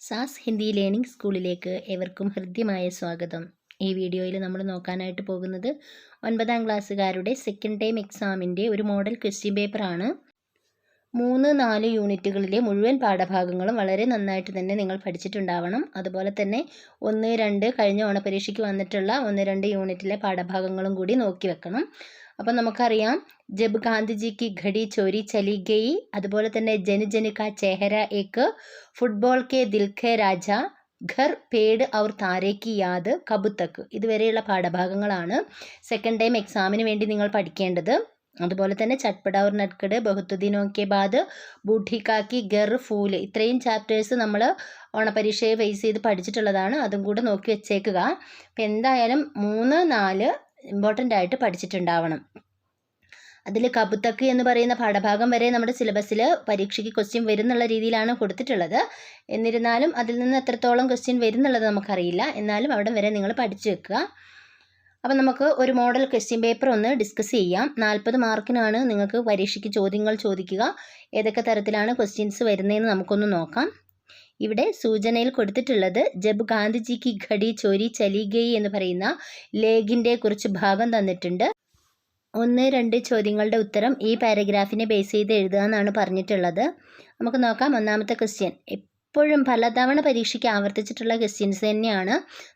സാസ് Hindi learning സ്കൂളിലേക്ക് ഏവർക്കും ഹൃദ്യമായ സ്വാഗതം. ഈ വീഡിയോയിൽ നമ്മൾ നോക്കാനായിട്ട് പോകുന്നത് ഒൻപതാം ക്ലാസ്സുകാരുടെ സെക്കൻഡ് ടൈം എക്സാമിന്റെ ഒരു മോഡൽ ക്വസ്റ്റ്യൻ പേപ്പറാണ് മൂന്ന് നാല് യൂണിറ്റുകളിലെ മുഴുവൻ പാഠഭാഗങ്ങളും വളരെ നന്നായിട്ട് തന്നെ നിങ്ങൾ പഠിച്ചിട്ടുണ്ടാവണം. അതുപോലെ തന്നെ ഒന്ന് രണ്ട് കഴിഞ്ഞ ഓണപരീക്ഷയ്ക്ക് വന്നിട്ടുള്ള ഒന്ന് രണ്ട് യൂണിറ്റിലെ പാഠഭാഗങ്ങളും കൂടി നോക്കി വെക്കണം. അപ്പം നമുക്കറിയാം. ജബ് ഗാന്ധിജിക്ക് ഘടി ചോരി ചലി ഗയി അതുപോലെ തന്നെ ജന ജനുക ചെഹര ഏക്ക് ഫുട്ബോൾ കെ ദിൽഖെ രാജ ഘർ പേട് അവർ താരേക്ക് യാദ് കബുത്തക്ക് ഇതുവരെയുള്ള പാഠഭാഗങ്ങളാണ് സെക്കൻഡ് ടൈം എക്സാമിന് വേണ്ടി നിങ്ങൾ പഠിക്കേണ്ടത്. അതുപോലെ തന്നെ ചട്പട ഔർ നട്കട് ബഹുത്തുദിനോ കെ ബാദ് ബൂഢിക്കാക്കി ഗർ ഫൂൽ. ഇത്രയും ചാപ്റ്റേഴ്സ് നമ്മൾ ഓണപരീക്ഷയെ ഫേസ് ചെയ്ത് പഠിച്ചിട്ടുള്ളതാണ്. അതും കൂടെ നോക്കി വെച്ചേക്കുക. അപ്പം എന്തായാലും മൂന്ന് നാല് ഇമ്പോർട്ടന്റ് ആയിട്ട് പഠിച്ചിട്ടുണ്ടാവണം. അതിൽ കബുത്തക്ക് എന്ന് പറയുന്ന പാഠഭാഗം വരെ നമ്മുടെ സിലബസിൽ പരീക്ഷയ്ക്ക് ക്വസ്റ്റ്യൻ വരുന്നുള്ള രീതിയിലാണ് കൊടുത്തിട്ടുള്ളത്. എന്നിരുന്നാലും അതിൽ നിന്ന് എത്രത്തോളം ക്വസ്റ്റ്യൻ വരുന്നുള്ളത് നമുക്കറിയില്ല. എന്നാലും അവിടെ വരെ നിങ്ങൾ പഠിച്ചു വെക്കുക. അപ്പോൾ നമുക്ക് ഒരു മോഡൽ ക്വസ്റ്റ്യൻ പേപ്പർ ഒന്ന് ഡിസ്കസ് ചെയ്യാം. നാൽപ്പത് മാർക്കിനാണ് നിങ്ങൾക്ക് പരീക്ഷയ്ക്ക് ചോദ്യങ്ങൾ ചോദിക്കുക. ഏതൊക്കെ തരത്തിലാണ് ക്വസ്റ്റ്യൻസ് വരുന്നതെന്ന് നമുക്കൊന്ന് നോക്കാം. ഇവിടെ സൂചനയിൽ കൊടുത്തിട്ടുള്ളത് ജബ് ഗാന്ധിജിക്ക് ഘടി ചോരി ചലി ഗയി എന്ന് പറയുന്ന ലേഖിന്റെ കുറച്ച് ഭാഗം തന്നിട്ടുണ്ട്. ഒന്ന് രണ്ട് ചോദ്യങ്ങളുടെ ഉത്തരം ഈ പാരഗ്രാഫിനെ ബേസ് ചെയ്ത് എഴുതുക എന്നാണ് പറഞ്ഞിട്ടുള്ളത്. നമുക്ക് നോക്കാം. ഒന്നാമത്തെ ക്വസ്റ്റ്യൻ. എപ്പോഴും പലതവണ പരീക്ഷയ്ക്ക് ആവർത്തിച്ചിട്ടുള്ള ക്വസ്റ്റ്യൻസ് തന്നെയാണ്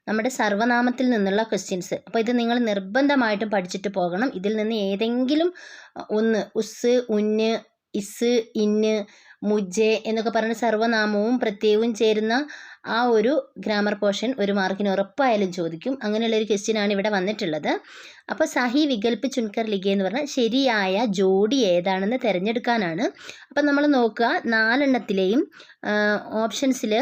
നമ്മുടെ സർവനാമത്തിൽ നിന്നുള്ള ക്വസ്റ്റ്യൻസ്. അപ്പോൾ ഇത് നിങ്ങൾ നിർബന്ധമായിട്ടും പഠിച്ചിട്ട് പോകണം. ഇതിൽ നിന്ന് ഏതെങ്കിലും ഒന്ന് ഉസ് ഉന്ന് ഇസ് ഇന്ന് മുജെ എന്നൊക്കെ പറഞ്ഞ സർവനാമവും പ്രത്യയവും ചേരുന്ന ആ ഒരു ഗ്രാമർ പോർഷൻ ഒരു മാർക്കിന് ഉറപ്പായാലും ചോദിക്കും. അങ്ങനെയുള്ള ഒരു ക്വസ്റ്റ്യൻ ആണ് ഇവിടെ വന്നിട്ടുള്ളത്. അപ്പോൾ സഹി വികൽപ്പ് ചുൻകർ ലിഗ എന്ന് പറഞ്ഞാൽ ശരിയായ ജോഡി ഏതാണെന്ന് തിരഞ്ഞെടുക്കാനാണ്. അപ്പം നമ്മൾ നോക്കുക നാലെണ്ണത്തിലെയും ഓപ്ഷൻസിൽ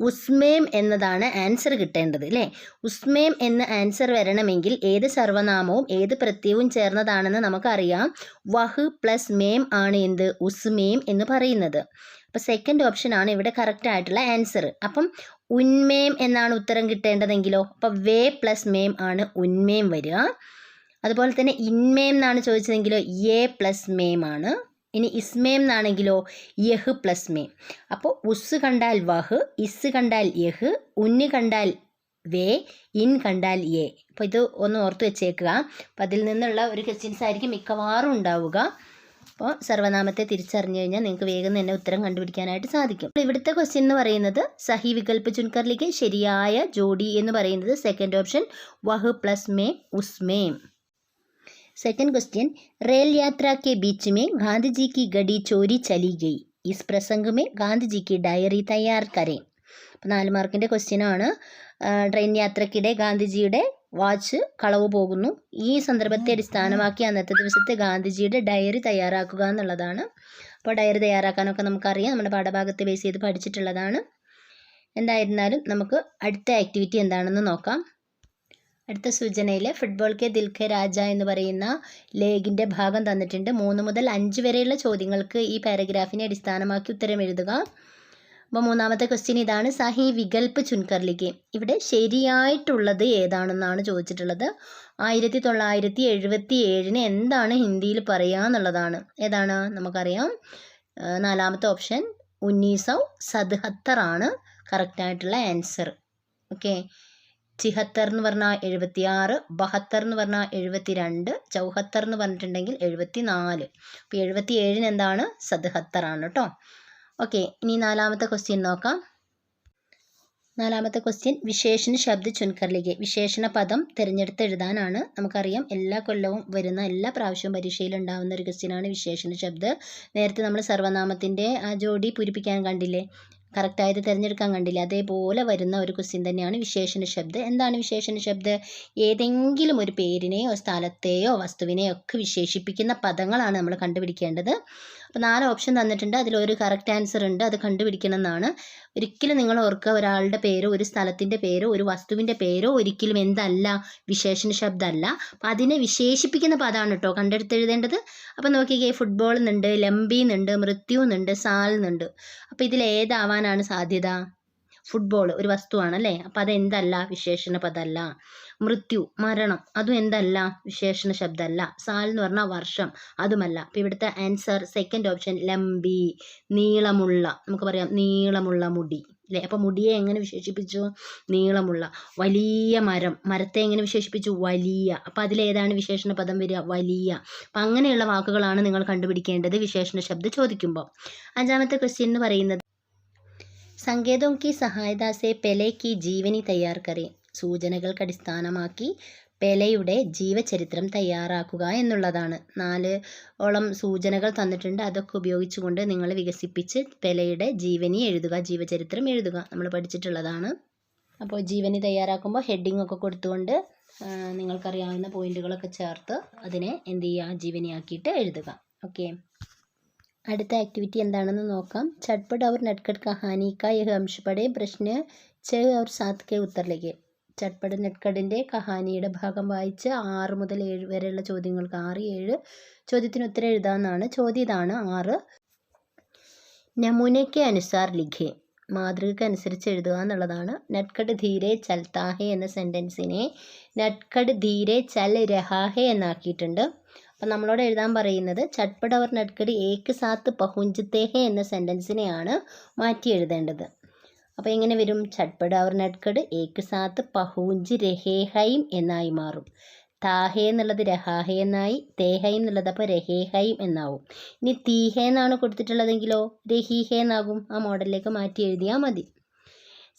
ഉസ്മേം എന്നതാണ് ആൻസർ കിട്ടേണ്ടത് അല്ലേ ഉസ്മേം എന്ന ആൻസർ വരണമെങ്കിൽ ഏത് സർവനാമവും ഏത് പ്രത്യയവും ചേർന്നതാണെന്ന് നമുക്കറിയാം. വഹ് പ്ലസ് മേം ആണ് എന്ത്? ഉസ്മേം എന്ന് പറയുന്നത്. അപ്പോൾ സെക്കൻഡ് ഓപ്ഷൻ ആണ് ഇവിടെ കറക്റ്റ് ആയിട്ടുള്ള ആൻസർ അപ്പം ഉന്മേം എന്നാണ് ഉത്തരം കിട്ടേണ്ടതെങ്കിലോ? അപ്പം വേ പ്ലസ് മേം ആണ് ഉന്മേം വരിക. അതുപോലെ തന്നെ ഇൻമേം എന്നാണ് ചോദിച്ചതെങ്കിലോ? എ പ്ലസ് മേം ആണ്. ഇനി ഇസ്മേം എന്നാണെങ്കിലോ യഹ് പ്ലസ് മേം. അപ്പോൾ ഉസ് കണ്ടാൽ വഹ് ഇസ് കണ്ടാൽ യഹ് ഉന്ന് കണ്ടാൽ വേ ഇൻ കണ്ടാൽ എ അപ്പോൾ ഇത് ഒന്ന് ഓർത്ത് വെച്ചേക്കുക. അപ്പോൾ അതിൽ നിന്നുള്ള ഒരു ക്വസ്റ്റ്യൻസ് ആയിരിക്കും മിക്കവാറും ഉണ്ടാവുക. അപ്പോൾ സർവനാമത്തെ തിരിച്ചറിഞ്ഞു കഴിഞ്ഞാൽ നിങ്ങൾക്ക് വേഗം തന്നെ ഉത്തരം കണ്ടുപിടിക്കാനായിട്ട് സാധിക്കും. ഇവിടുത്തെ ക്വസ്റ്റ്യൻ എന്ന് പറയുന്നത് സഹി വികൽപ്പ് ചുൻകറിലേക്ക് ശരിയായ ജോഡി എന്ന് പറയുന്നത് സെക്കൻഡ് ഓപ്ഷൻ വഹ് പ്ലസ് മേ ഉസ്മേം सेकंड क्वेश्चन रेल यात्रा के बीच में गांधी जी की घड़ी चोरी चली गई इस प्रसंग में गांधी जी की डायरी तैयार करें അപ്പോൾ നാല് മാർക്കിന്റെ ക്വസ്റ്റ്യനാണ് ട്രെയിൻ യാത്രക്കിടെ ഗാന്ധിജിയുടെ വാച്ച് കളവ് പോകുന്നു. ഈ സന്ദർഭത്തെ അടിസ്ഥാനമാക്കി അന്നത്തെ ദിവസത്തെ ഗാന്ധിജിയുടെ ഡയറി തയ്യാറാക്കുക എന്നുള്ളതാണ്. അപ്പോൾ ഡയറി തയ്യാറാക്കാനൊക്കെ നമുക്കറിയാം. നമ്മുടെ പാഠഭാഗത്തെ ബേസ് ചെയ്ത് പഠിച്ചിട്ടുള്ളതാണ്. എന്തായിരുന്നാലും നമുക്ക് അടുത്ത ആക്ടിവിറ്റി എന്താണെന്ന് നോക്കാം. അടുത്ത സൂചനയിൽ ഫുട്ബോൾ കെ ദിൽ കെ രാജ എന്ന് പറയുന്ന ലേഖിന്റെ ഭാഗം തന്നിട്ടുണ്ട്. മൂന്ന് മുതൽ അഞ്ച് വരെയുള്ള ചോദ്യങ്ങൾക്ക് ഈ പാരഗ്രാഫിനെ അടിസ്ഥാനമാക്കി ഉത്തരം എഴുതുക. അപ്പോൾ മൂന്നാമത്തെ ക്വസ്റ്റ്യൻ ഇതാണ്. സഹി വികൽപ്പ് ചുൻകർലിക്ക്. ഇവിടെ ശരിയായിട്ടുള്ളത് ഏതാണെന്നാണ് ചോദിച്ചിട്ടുള്ളത്. ആയിരത്തി തൊള്ളായിരത്തി എഴുപത്തി ഏഴിന് എന്താണ് ഹിന്ദിയിൽ പറയുക എന്നുള്ളതാണ്. ഏതാണ്? നമുക്കറിയാം. നാലാമത്തെ ഓപ്ഷൻ ഉന്നീസൗ സദ്ഹത്തറാണ് കറക്റ്റായിട്ടുള്ള ആൻസർ ഓക്കെ ചിഹത്തർ എന്ന് പറഞ്ഞാൽ എഴുപത്തി ആറ് ബഹത്തർ എന്ന് പറഞ്ഞാൽ എഴുപത്തി രണ്ട് ചൗഹത്തർ എന്ന് പറഞ്ഞിട്ടുണ്ടെങ്കിൽ എഴുപത്തി നാല് അപ്പോൾ എഴുപത്തി ഏഴിന് എന്താണ്? സദ്ഹത്തർ ആണ് കേട്ടോ ഓക്കെ ഇനി നാലാമത്തെ ക്വസ്റ്റ്യൻ നോക്കാം. നാലാമത്തെ ക്വസ്റ്റ്യൻ വിശേഷണ ശബ്ദ ചുൻകർലിക വിശേഷണ പദം തിരഞ്ഞെടുത്ത് എഴുതാനാണ്. നമുക്കറിയാം എല്ലാ കൊല്ലവും വരുന്ന എല്ലാ പ്രാവശ്യവും പരീക്ഷയിൽ ഉണ്ടാകുന്ന ഒരു ക്വസ്റ്റ്യനാണ് വിശേഷണ ശബ്ദ. നേരത്തെ നമ്മൾ സർവനാമത്തിന്റെ ആ ജോഡി പൂരിപ്പിക്കാൻ കണ്ടില്ലേ? കറക്റ്റായത് തിരഞ്ഞെടുക്കാൻ കണ്ടില്ല. അതേപോലെ വരുന്ന ഒരു ക്വസ്റ്റ്യൻ തന്നെയാണ് വിശേഷണ ശബ്ദം. എന്താണ് വിശേഷണ ശബ്ദം? ഏതെങ്കിലും ഒരു പേരിനെയോ സ്ഥലത്തെയോ വസ്തുവിനെയോ ഒക്കെ വിശേഷിപ്പിക്കുന്ന പദങ്ങളാണ് നമ്മൾ കണ്ടുപിടിക്കേണ്ടത്. അപ്പോൾ നാല് ഓപ്ഷൻ തന്നിട്ടുണ്ട്. അതിലൊരു കറക്റ്റ് ആൻസർ ഉണ്ട്. അത് കണ്ടുപിടിക്കണം എന്നാണ് ഒരിക്കലും നിങ്ങൾ ഓർക്കുക ഒരാളുടെ പേരോ ഒരു സ്ഥലത്തിന്റെ പേരോ ഒരു വസ്തുവിന്റെ പേരോ ഒരിക്കലും എന്തല്ല വിശേഷണ ശബ്ദമല്ല അപ്പോൾ അതിനെ വിശേഷിപ്പിക്കുന്ന പദമാണ് കേട്ടോ കണ്ടെടുത്തെഴുതേണ്ടത്. അപ്പോൾ നോക്കിക്കേ ഫുട്ബോൾ എന്നുണ്ട് ലംബി എന്നുണ്ട് മൃത്യു എന്നുണ്ട് സാൽ എന്നുണ്ട് അപ്പോൾ ഇതിൽ ഏതാവാനാണ് സാധ്യത? ഫുട്ബോൾ ഒരു വസ്തുവാണല്ലേ അപ്പം അതെന്തല്ല വിശേഷണ പദമല്ല മൃത്യു മരണം. അതും എന്തല്ല? വിശേഷണ ശബ്ദമല്ല സാൽ എന്ന് പറഞ്ഞാൽ വർഷം. അതുമല്ല. അപ്പം ഇവിടുത്തെ ആൻസർ സെക്കൻഡ് ഓപ്ഷൻ ലംബി നീളമുള്ള. നമുക്ക് പറയാം നീളമുള്ള മുടി. അല്ലേ അപ്പം മുടിയെ എങ്ങനെ വിശേഷിപ്പിച്ചു? നീളമുള്ള. വലിയ മരം. മരത്തെ എങ്ങനെ വിശേഷിപ്പിച്ചു? വലിയ. അപ്പം അതിലേതാണ് വിശേഷണ പദം വരിക? വലിയ. അപ്പം അങ്ങനെയുള്ള വാക്കുകളാണ് നിങ്ങൾ കണ്ടുപിടിക്കേണ്ടത് വിശേഷണ ശബ്ദം ചോദിക്കുമ്പോൾ അഞ്ചാമത്തെ ക്വസ്റ്റ്യൻ എന്ന് പറയുന്നത് സങ്കേതം കി സഹായതാസെ പെലേക്ക് ജീവനി തയ്യാർ കറി സൂചനകൾക്ക് അടിസ്ഥാനമാക്കി പെലയുടെ ജീവചരിത്രം തയ്യാറാക്കുക എന്നുള്ളതാണ്. നാല് ഓളം സൂചനകൾ തന്നിട്ടുണ്ട്. അതൊക്കെ ഉപയോഗിച്ചുകൊണ്ട് നിങ്ങൾ വികസിപ്പിച്ച് പെലയുടെ ജീവനി എഴുതുക ജീവചരിത്രം എഴുതുക. നമ്മൾ പഠിച്ചിട്ടുള്ളതാണ്. അപ്പോൾ ജീവനി തയ്യാറാക്കുമ്പോൾ ഹെഡിങ് ഒക്കെ കൊടുത്തുകൊണ്ട് നിങ്ങൾക്കറിയാവുന്ന പോയിന്റുകളൊക്കെ ചേർത്ത് അതിനെ എന്ത് ചെയ്യുക? ജീവനിയാക്കിയിട്ട് എഴുതുക. ഓക്കെ. അടുത്ത ആക്ടിവിറ്റി എന്താണെന്ന് നോക്കാം. ചട്പട് അവർ നെറ്റ്കട്ട് കഹാനി കാ പ്രശ്ന ചെ അവർ സാത്ത് കെ ഉത്തർ ചട്പട് നെറ്റ്കടിന്റെ കഹാനിയുടെ ഭാഗം വായിച്ച് ആറ് മുതൽ ഏഴ് വരെയുള്ള ചോദ്യങ്ങൾക്ക് ആറ് ഏഴ് ചോദ്യത്തിന് ഉത്തരം എഴുതാമെന്നാണ് ചോദ്യം ഇതാണ് ആറ്. നമൂനയ്ക്ക് അനുസാർ ലിഖേ. മാതൃകയ്ക്ക് അനുസരിച്ച് എഴുതുക എന്നുള്ളതാണ്. നട്കട് ധീരെ ചൽത്താഹെ എന്ന സെന്റൻസിനെ നട്കട് ധീരെ ചൽ രഹാഹെ എന്നാക്കിയിട്ടുണ്ട്. അപ്പം നമ്മളോട് എഴുതാൻ പറയുന്നത് ചട്പട് അവർ നട്കട് ഏക്ക് സാത്ത് പഹുഞ്ചത്തേഹെ എന്ന സെന്റൻസിനെയാണ് മാറ്റി എഴുതേണ്ടത്. അപ്പോൾ എങ്ങനെ വരും? ചട്പട് അവർ നട്കട് ഏക്ക് സാത്ത് പഹൂഞ്ച് രഹേഹൈം എന്നായി മാറും. താഹേ എന്നുള്ളത് രഹാഹെ എന്നായി തേഹൈ എന്നുള്ളത് അപ്പോൾ രഹേഹൈം എന്നാവും. ഇനി തീഹേ എന്നാണ് കൊടുത്തിട്ടുള്ളതെങ്കിലോ? രഹീഹേ എന്നാകും. ആ മോഡലിലേക്ക് മാറ്റി എഴുതിയാൽ മതി.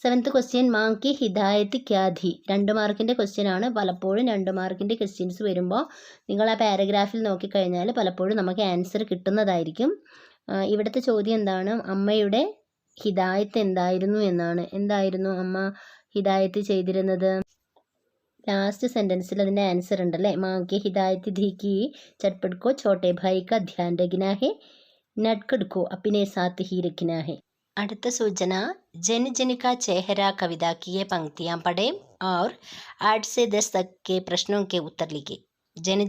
സെവൻത്ത് ക്വസ്റ്റ്യൻ മാങ്കി ഹിദായത്ത് ക്യാധി. രണ്ട് മാർക്കിന്റെ ക്വസ്റ്റ്യൻ ആണ്. പലപ്പോഴും രണ്ട് മാർക്കിന്റെ ക്വസ്റ്റ്യൻസ് വരുമ്പോൾ നിങ്ങൾ ആ പാരഗ്രാഫിൽ നോക്കിക്കഴിഞ്ഞാൽ പലപ്പോഴും നമുക്ക് ആൻസർ കിട്ടുന്നതായിരിക്കും. ഇവിടുത്തെ ചോദ്യം എന്താണ്? അമ്മയുടെ ഹിദായത്ത് എന്തായിരുന്നു എന്നാണ് എന്തായിരുന്നു അമ്മ ഹിദായത്ത് ചെയ്തിരുന്നത് ലാസ്റ്റ് സെൻറ്റൻസിൽ അതിൻ്റെ ആൻസർ ഉണ്ടല്ലേ മാങ്കി ഹിദായത്ത് ധീക്കി ചട്പട് കോ ഛോട്ടെ ഭായി കാ ധ്യാൻ രഖ്നാ ഹെ നട്കട് കോ അപ്പിനെ സാത്ത് ഹി രഖ്നാ ഹെ അടുത്ത സൂചന ജൻ ജൻ കാ ചേഹര കവിത की ये पंक्तियाँ पढ़ें और आठ से दस तक के प्रश्नों के उत्तर लिखे ജന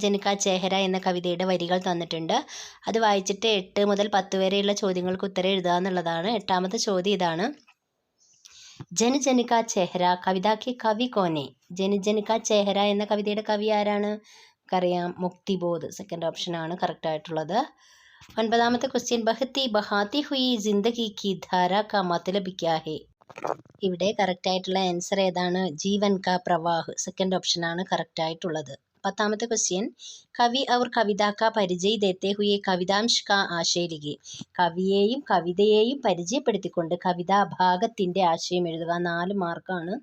ചേഹര എന്ന കവിതയുടെ വരികൾ തന്നിട്ടുണ്ട്. അത് വായിച്ചിട്ട് എട്ട് മുതൽ പത്ത് വരെയുള്ള ചോദ്യങ്ങൾക്ക് ഉത്തരം എഴുതുക എന്നുള്ളതാണ്. എട്ടാമത്തെ ചോദ്യം ഇതാണ്. ജനജനിക ചേഹര കവിതാക്കി കവി കോനെ. ജനജനിക ജന ചേഹര എന്ന കവിതയുടെ കവി ആരാണ്? നമുക്കറിയാം മുക്തിബോധ്. സെക്കൻഡ് ഓപ്ഷൻ ആണ് കറക്റ്റ് ആയിട്ടുള്ളത്. ഒൻപതാമത്തെ ക്വസ്റ്റ്യൻ ബഹത്തി ബഹാത്തി ഹുയി ജിന്ദഗി കി ധാര കാ മത്ലബ് ക്യാ ഇവിടെ കറക്റ്റ് ആയിട്ടുള്ള ആൻസർ ഏതാണ്? ജീവൻ കാ പ്രവാഹ്. സെക്കൻഡ് ഓപ്ഷൻ ആണ് കറക്റ്റ് ആയിട്ടുള്ളത്. പത്താമത്തെ ക്വസ്റ്റ്യൻ കവി അവർ കവിതാക്ക പരിചയ് ദേത്തെ ഹുയെ കവിതാംശ് കാ ആശയലികെ. കവിയെയും കവിതയെയും പരിചയപ്പെടുത്തിക്കൊണ്ട് കവിതാ ഭാഗത്തിന്റെ ആശയം എഴുതുക. നാല് മാർക്കാണ്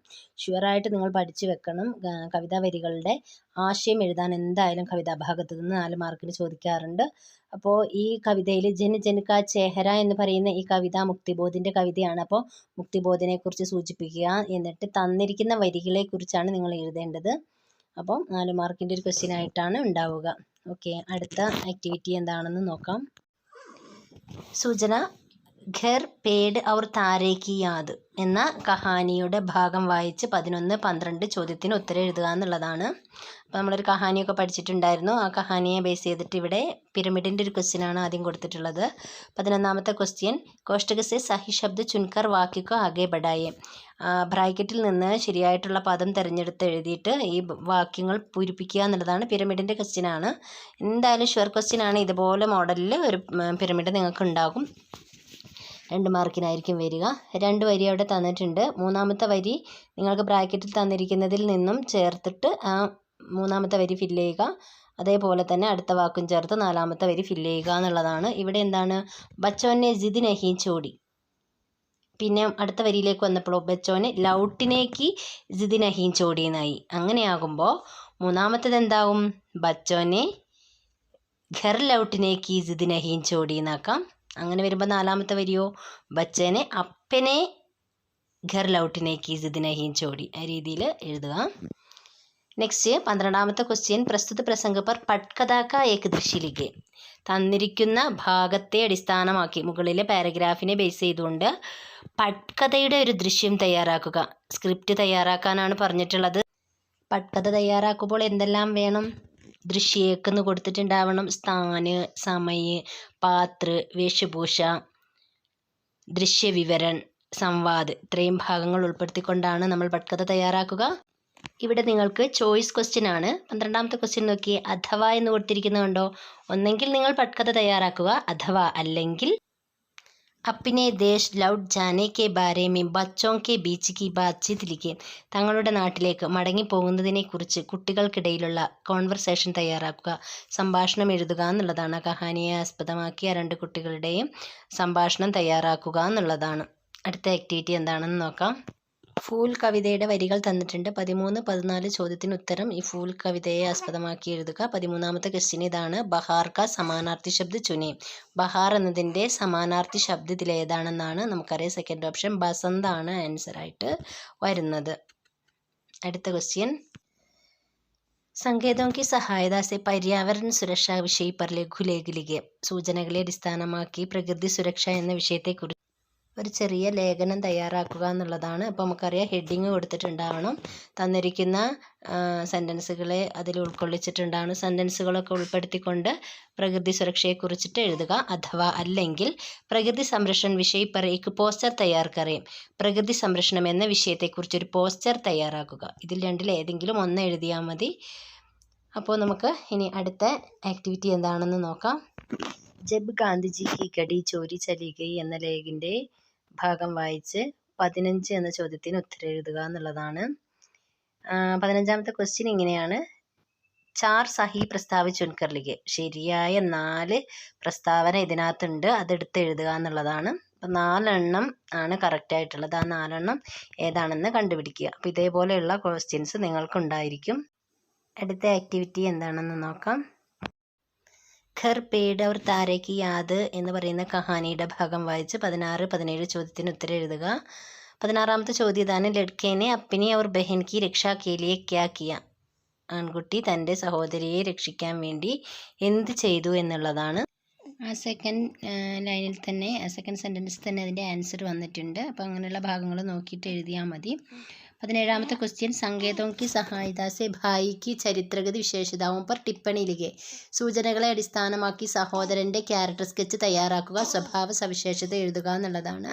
ഷുവറായിട്ട് നിങ്ങൾ പഠിച്ചു വെക്കണം. കവിതാ വരികളുടെ ആശയം എഴുതാൻ എന്തായാലും കവിതാ ഭാഗത്ത് നിന്ന് നാല് മാർക്കിന് ചോദിക്കാറുണ്ട്. അപ്പോൾ ഈ കവിതയിൽ ജന ജനക ചേഹര എന്ന് പറയുന്ന ഈ കവിത മുക്തിബോധിന്റെ കവിതയാണ്. അപ്പോൾ മുക്തിബോധിനെ കുറിച്ച് സൂചിപ്പിക്കുക. എന്നിട്ട് തന്നിരിക്കുന്ന വരികളെക്കുറിച്ചാണ് നിങ്ങൾ എഴുതേണ്ടത്. അപ്പോൾ നാല് മാർക്കിന്റെ ഒരു ക്വസ്റ്റ്യൻ ആയിട്ടാണ് ഉണ്ടാവുക. ഓക്കെ അടുത്ത ആക്ടിവിറ്റി എന്താണെന്ന് നോക്കാം. സൂചന ഘർ പേട് ഔർ താരേക്ക് കി യാദ് എന്ന കഹാനിയുടെ ഭാഗം വായിച്ച് പതിനൊന്ന് പന്ത്രണ്ട് ചോദ്യത്തിന് ഉത്തരം എഴുതുക എന്നുള്ളതാണ്. അപ്പോൾ നമ്മളൊരു കഹാനിയൊക്കെ പഠിച്ചിട്ടുണ്ടായിരുന്നു. ആ കഹാനിയെ ബേസ് ചെയ്തിട്ട് ഇവിടെ പിരമിഡിന്റെ ഒരു ക്വസ്റ്റ്യനാണ് ആദ്യം കൊടുത്തിട്ടുള്ളത്. പതിനൊന്നാമത്തെ ക്വസ്റ്റ്യൻ കോഷ്ടകസെ സഹി ശബ്ദ ചുൻകർ വാക്യക്കോ ആകെ ബഡായെ. ബ്രാക്കറ്റിൽ നിന്ന് ശരിയായിട്ടുള്ള പദം തിരഞ്ഞെടുത്ത് എഴുതിയിട്ട് ഈ വാക്യങ്ങൾ പൂരിപ്പിക്കുക എന്നുള്ളതാണ് പിരമിഡിന്റെ ക്വസ്റ്റ്യനാണ് എന്തായാലും ഷുവർ ക്വസ്റ്റ്യൻ ആണ്. ഇതുപോലെ മോഡലിൽ ഒരു പിരമിഡ് നിങ്ങൾക്ക് ഉണ്ടാകും. രണ്ട് മാർക്കിനായിരിക്കും വരിക. രണ്ട് വരി അവിടെ തന്നിട്ടുണ്ട്. മൂന്നാമത്തെ വരി നിങ്ങൾക്ക് ബ്രാക്കറ്റിൽ തന്നിരിക്കുന്നതിൽ നിന്നും ചേർത്തിട്ട് ആ മൂന്നാമത്തെ വരി ഫില്ല് ചെയ്യുക. അതേപോലെ തന്നെ അടുത്ത വാക്കും ചേർത്ത് നാലാമത്തെ വരി ഫില്ല് ചെയ്യുക എന്നുള്ളതാണ്. ഇവിടെ എന്താണ്? ബച്ചോനെ ജിദ് നഹി ചോടി. പിന്നെ അടുത്ത വരിയിലേക്ക് വന്നപ്പോൾ ബച്ചോനെ ലൗട്ടിനേക്ക് ജിദ് ചോടിയെന്നായി അങ്ങനെയാകുമ്പോൾ മൂന്നാമത്തത് എന്താകും ബച്ചോനെ ഖർ ലൗട്ടിനേക്ക് ജിദ് ചോടിയെന്നാക്കാം അങ്ങനെ വരുമ്പോൾ നാലാമത്തെ വരിയോ? ബച്ചനെ അപ്പനെ ഘർ ലൗട്ടിനേക്ക് ജിദ് നഹീം ചോടി. ആ രീതിയിൽ എഴുതുക. നെക്സ്റ്റ് പന്ത്രണ്ടാമത്തെ ക്വസ്റ്റ്യൻ പ്രസ്തുത പ്രസംഗ പർ പട്കഥാക്ക ഏക് ദൃശ്യലിഖെ തന്നിരിക്കുന്ന ഭാഗത്തെ അടിസ്ഥാനമാക്കി മുകളിലെ പാരഗ്രാഫിനെ ബേസ് ചെയ്തുകൊണ്ട് പട്കഥയുടെ ഒരു ദൃശ്യം തയ്യാറാക്കുക. സ്ക്രിപ്റ്റ് തയ്യാറാക്കാനാണ് പറഞ്ഞിട്ടുള്ളത്. പട്കഥ തയ്യാറാക്കുമ്പോൾ എന്തെല്ലാം വേണം? ദൃശ്യേക്കെന്ന് കൊടുത്തിട്ടുണ്ടാവണം. സ്ഥാന് സമയ് പാത്ര് വേഷഭൂഷ ദൃശ്യവിവരൺ സംവാദ് ഇത്രയും ഭാഗങ്ങൾ ഉൾപ്പെടുത്തിക്കൊണ്ടാണ് നമ്മൾ പട്കഥ തയ്യാറാക്കുക. ഇവിടെ നിങ്ങൾക്ക് ചോയ്സ് ക്വസ്റ്റ്യൻ ആണ്. പന്ത്രണ്ടാമത്തെ ക്വസ്റ്റ്യൻ നോക്കി അഥവാ എന്ന് കൊടുത്തിരിക്കുന്നുണ്ടോ? ഒന്നെങ്കിൽ നിങ്ങൾ പട്കഥ തയ്യാറാക്കുക. അഥവാ അല്ലെങ്കിൽ അപ്പിനെ ദേശ് ലൗട്ട് ജാനെ കെ ബാരെ മേ ബച്ചോं കെ ബീച്ച് കി ബാത്ചീത് ലിഖെ തങ്ങളുടെ നാട്ടിലേക്ക് മടങ്ങിപ്പോകുന്നതിനെക്കുറിച്ച് കുട്ടികൾക്കിടയിലുള്ള കോൺവെർസേഷൻ തയ്യാറാക്കുക സംഭാഷണം എഴുതുക എന്നുള്ളതാണ്. കഹാനിയെ ആസ്പദമാക്കിയ രണ്ട് കുട്ടികളുടെയും സംഭാഷണം തയ്യാറാക്കുക എന്നുള്ളതാണ്. അടുത്ത ആക്ടിവിറ്റി എന്താണെന്ന് നോക്കാം. ഫൂൽ കവിതയുടെ വരികൾ തന്നിട്ടുണ്ട് പതിമൂന്ന് പതിനാല് ചോദ്യത്തിന് ഉത്തരം ഈ ഫൂൽ കവിതയെ ആസ്പദമാക്കി എഴുതുക പതിമൂന്നാമത്തെ ക്വസ്റ്റ്യൻ ഇതാണ് ബഹാർ ക സമാനാർത്ഥി ശബ്ദ ചുനി ബഹാർ എന്നതിൻ്റെ സമാനാർത്ഥി ശബ്ദ ഇതിൽ ഏതാണെന്നാണ് നമുക്കറിയാം സെക്കൻഡ് ഓപ്ഷൻ ബസന്ത് ആണ് ആൻസർ ആയിട്ട് വരുന്നത് അടുത്ത ക്വസ്റ്റ്യൻ സങ്കേതോं की സഹായത से पर्यावरण സുരക്ഷാ വിഷയ पर ലഘുലേഖ ലിഖെ സൂചനകളെ അടിസ്ഥാനമാക്കി പ്രകൃതി സുരക്ഷ എന്ന വിഷയത്തെക്കുറിച്ച് ഒരു ചെറിയ ലേഖനം തയ്യാറാക്കുക എന്നുള്ളതാണ്. അപ്പോൾ നമുക്കറിയാം ഹെഡിങ് കൊടുത്തിട്ടുണ്ടാവണം. തന്നിരിക്കുന്ന സെന്റൻസുകളെ അതിൽ ഉൾക്കൊള്ളിച്ചിട്ടുണ്ടാവണം സെന്റൻസുകളൊക്കെ ഉൾപ്പെടുത്തിക്കൊണ്ട് പ്രകൃതി സുരക്ഷയെക്കുറിച്ചിട്ട് എഴുതുക. അഥവാ അല്ലെങ്കിൽ പ്രകൃതി സംരക്ഷണ വിഷയ പറ പോസ്റ്റർ തയ്യാർക്കറിയും. പ്രകൃതി സംരക്ഷണം എന്ന വിഷയത്തെക്കുറിച്ച് ഒരു പോസ്റ്റർ തയ്യാറാക്കുക. ഇതിൽ രണ്ടിൽ ഏതെങ്കിലും ഒന്ന് എഴുതിയാൽ മതി. അപ്പോൾ നമുക്ക് ഇനി അടുത്ത ആക്ടിവിറ്റി എന്താണെന്ന് നോക്കാം. ജബ് ഗാന്ധിജി കി കടി ചോരി ചലി ഗൈ എന്ന ലേഖിന്റെ ഭാഗം വായിച്ച് പതിനഞ്ച് എന്ന ചോദ്യത്തിന് ഉത്തരം എഴുതുക എന്നുള്ളതാണ്. പതിനഞ്ചാമത്തെ ക്വസ്റ്റ്യൻ ഇങ്ങനെയാണ്. ചാർ സഹി പ്രസ്താവ് ചുൻകർ ലിഖെ ശരിയായ നാല് പ്രസ്താവന ഇതിനകത്തുണ്ട്. അതെടുത്ത് എഴുതുക എന്നുള്ളതാണ്. അപ്പം നാലെണ്ണം ആണ് കറക്റ്റ് ആയിട്ടുള്ളത്. ആ നാലെണ്ണം ഏതാണെന്ന് കണ്ടുപിടിക്കുക. അപ്പോൾ ഇതേപോലെയുള്ള ക്വസ്റ്റ്യൻസ് നിങ്ങൾക്കുണ്ടായിരിക്കും. അടുത്ത ആക്ടിവിറ്റി എന്താണെന്ന് നോക്കാം. ഘർ പേഡ് അവർ താരേക്ക് യാദ് എന്ന് പറയുന്ന കഹാനിയുടെ ഭാഗം വായിച്ച് പതിനാറ് പതിനേഴ് ചോദ്യത്തിന് ഉത്തരം എഴുതുക. പതിനാറാമത്തെ ചോദ്യം ഇതാണ്. ലഡ്കേനെ അപ്പിനെ അവർ ബഹൻകി രക്ഷാ കേലിയെ ക്യാ ആൺകുട്ടി തന്റെ സഹോദരിയെ രക്ഷിക്കാൻ വേണ്ടി എന്ത് ചെയ്തു എന്നുള്ളതാണ്. ആ സെക്കൻഡ് ലൈനിൽ തന്നെ സെക്കൻഡ് സെന്റൻസ് തന്നെ അതിന്റെ ആൻസർ വന്നിട്ടുണ്ട്. അപ്പോൾ അങ്ങനെയുള്ള ഭാഗങ്ങൾ നോക്കിയിട്ട് എഴുതിയാൽ മതി. പതിനേഴാമത്തെ ക്വസ്റ്റ്യൻ സങ്കേതവും കി സഹായിതാസെ ഭായി കി ചരിത്രഗതി വിശേഷതാവും പർ ടിപ്പണി ലിഖെ. സൂചനകളെ അടിസ്ഥാനമാക്കി സഹോദരന്റെ ക്യാരക്ടർ സ്കെച്ച് തയ്യാറാക്കുക സ്വഭാവ സവിശേഷത എഴുതുക എന്നുള്ളതാണ്.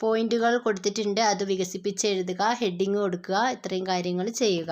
പോയിന്റുകൾ കൊടുത്തിട്ടുണ്ട് അത് വികസിപ്പിച്ച് എഴുതുക ഹെഡിങ് കൊടുക്കുക ഇത്രയും കാര്യങ്ങൾ ചെയ്യുക.